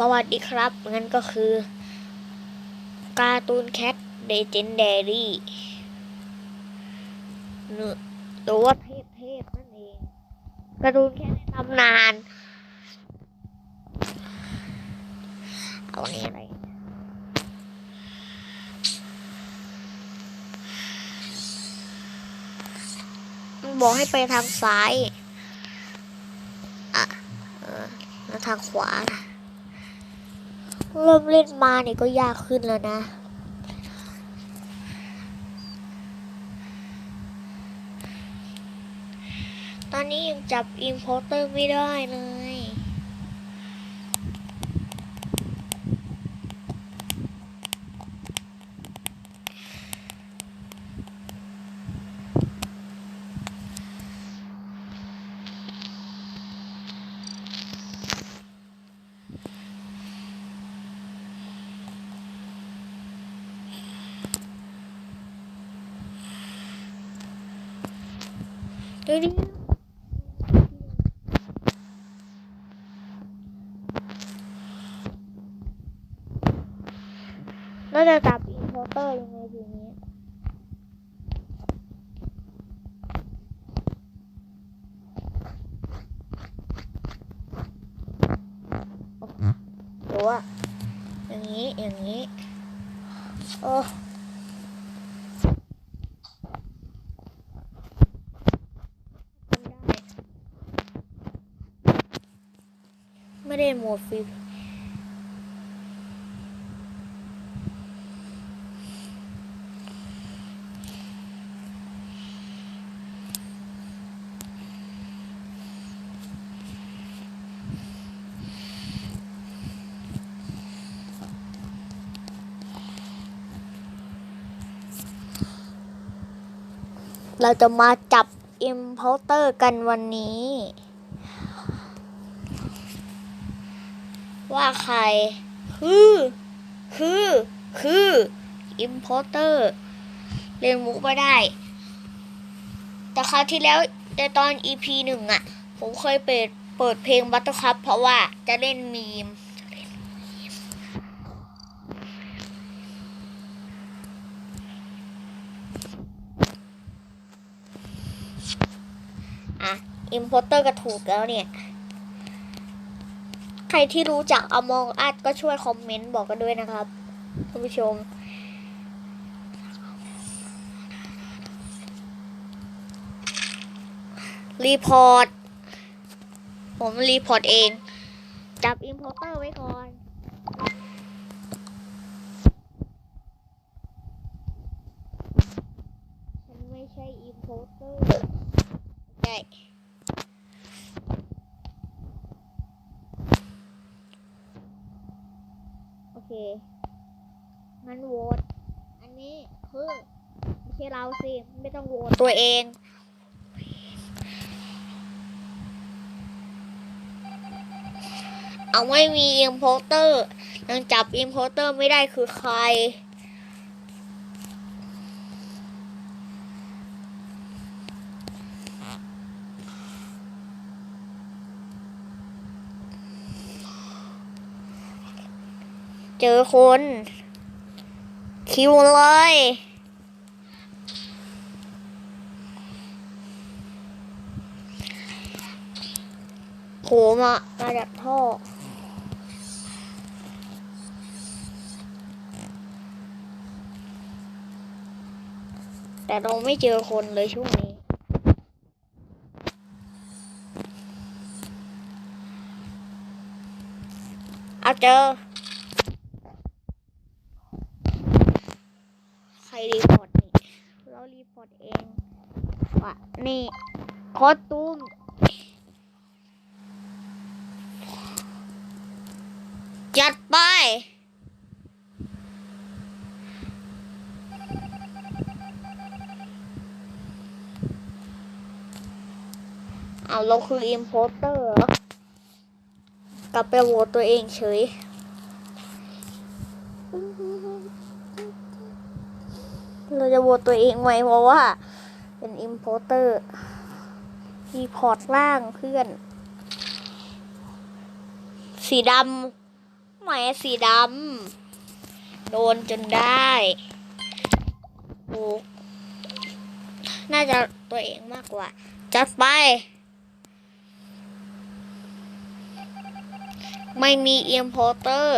สวัสดีครับ งั้นก็คือการ์ตูนแคทเดเจนเดรี่หรือว่าเทพเทพนั่นเองการ์ตูนแคทในตำนานเอาอันนี้อะไรมันบอกให้ไปทางซ้าย อะ เออแล้วทางขวานะ เริ่มเล่นมาเนี่ยก็ยากขึ้นแล้วนะ ตอนนี้ยังจับอิ p พอร์เตอร์ไม่ได้เลย เดี๋ยวนี้เราจะจับอินโพเตอร์ยังไงทีนี้หรือว่าอย่างนี้ อย่างนี้ โอ้ทำได้ ไม่ได้โหมดฟรีเราจะมาจับอิมพ o เตอร์กันวันนี้ ว่าใคร คือ คือ คืออิมพ o เตอร์เรียนมุกไม่ได้ แต่คราวที่แล้วในตอน EP หนึ่งอะผมเคยเปิดเปิดเพลงบัตเตอร์คัพเพราะว่าจะเล่นมีมอะอิมพ o เตอร์ก็ถูกแล้วเนี่ย รที่รู้จักอมองอัดก็ช่วยคอมเมนต์บอกกันด้วยนะครับท่านผู้ชม รีพอร์ต ผมรีพอร์ตเอง จับอิมพ o เตอร์ไว้ก่อนฉันไม่ใช่อิมพ o เตอร์ใช่ มันโหวตอันนี้คือไม่ใช่เราสิ ไม่ต้องโหวตตัวเอง เอาไม่มีอิมโพเตอร์ยังจับอิมโพเตอร์ไม่ได้คือใคร เจอคน คิวเลยโผล่มามาจากท่อแต่เราไม่เจอคนเลยช่วงนี้ เอาเจอ ใครรีพอร์ตนี่ เรารีพอร์ตเองว่านี่คอสตูมจัดไปเอาเราคืออิมโพเตอร์ กลับไปโหวตตัวเองเฉย เราจะโหวตตัวเองไหมเพราะว่า เป็นอิมโพเตอร์รีพอร์ตล่างเพื่อน สีดำหมายสีดำโดนจนได้โอ้น่าจะตัวเองมากกว่า จัดไป ไม่มี importer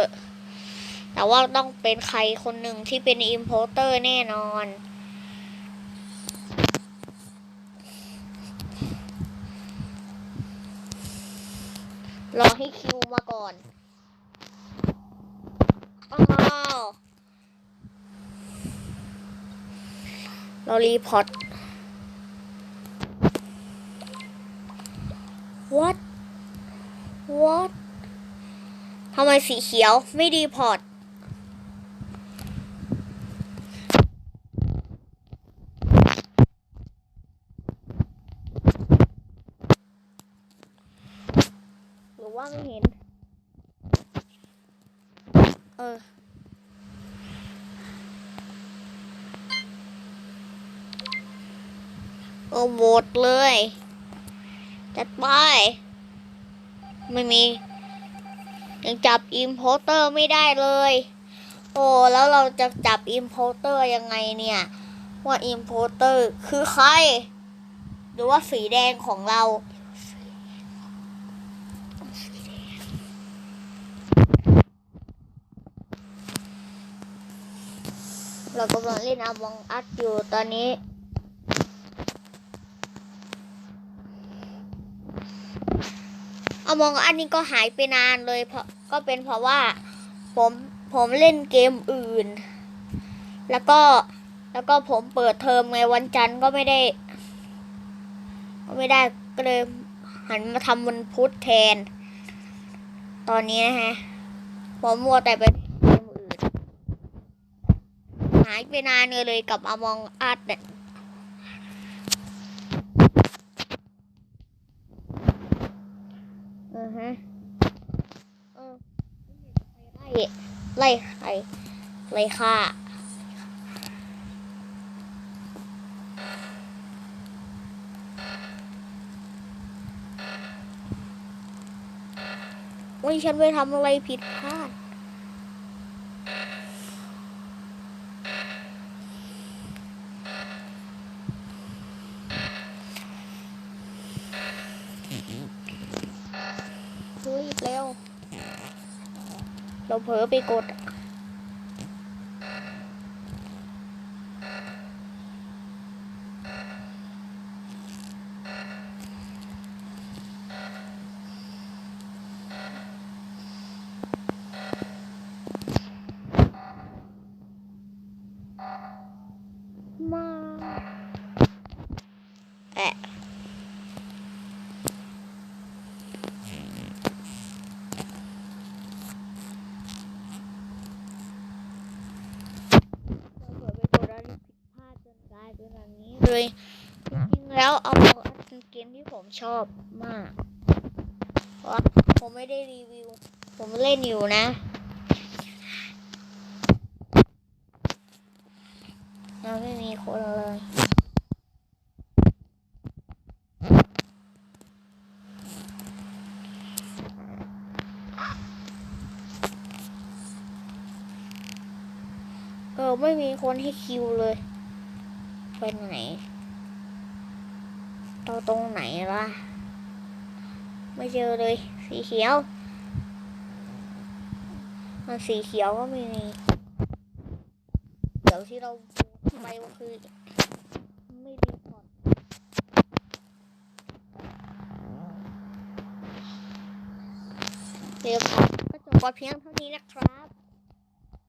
แต่ว่าต้องเป็นใครคนหนึ่งที่เป็น importer แน่นอน รอให้คิวมาก่อนอ้าวเรารีพอร์ต what what ทำไมสีเขียวไม่ดีพอร์ต อว่าไม่เห็น เออ โอ้หมดเลย จัดไป ไม่มี ยังจับอิมโพเตอร์ไม่ได้เลย โอ้ แล้วเราจะจับอิมโพเตอร์ยังไงเนี่ย ว่าอิมโพเตอร์คือใคร หรือว่าสีแดงของเรา เรากำลังเล่นอ m องอั s อยู่ตอนนี้อ m องอั s นี่ก็หายไปนานเลยเพราะก็เป็นเพราะว่าผมผมเล่นเกมอื่น แล้วก็แล้วก็ผมเปิดเทอมไงวันจันทร์ก็ไม่ได้ ก็ไม่ได้ก็เลยหันมาทำวันพุธแทน ตอนนี้นะฮะ ผมมัวแต่ไปเล่นเกมอื่น หายไปนานเลยกับอ m องอั s เนี่ยอือฮะเออไล่ไล่ใครไล่ฆ่าวันนี้ฉันไปทำอะไรผิดพลาด เฮ้ยเร็ว เราเผลอไปกด มาแอะเราเผลอไปกดอะไรผิดพลาดจนกลายเป็นแบบนี้เลยจริงๆแล้วเอาเป็นเกมที่ ผมชอบมาก เพราะผมไม่ได้รีวิว ผมเล่นอยู่นะยังไม่มีคนเลยเออไม่มีคนให้คิวเลย ไปไหน เราตรงไหนล่ะ ไม่เจอเลย สีเขียว มันสีเขียวก็ไม่มีเดี๋ยวที่เราไปก็คือ ไม่รีพอเดี๋ยวก็จบไปเพียงเท่านี้นะครับ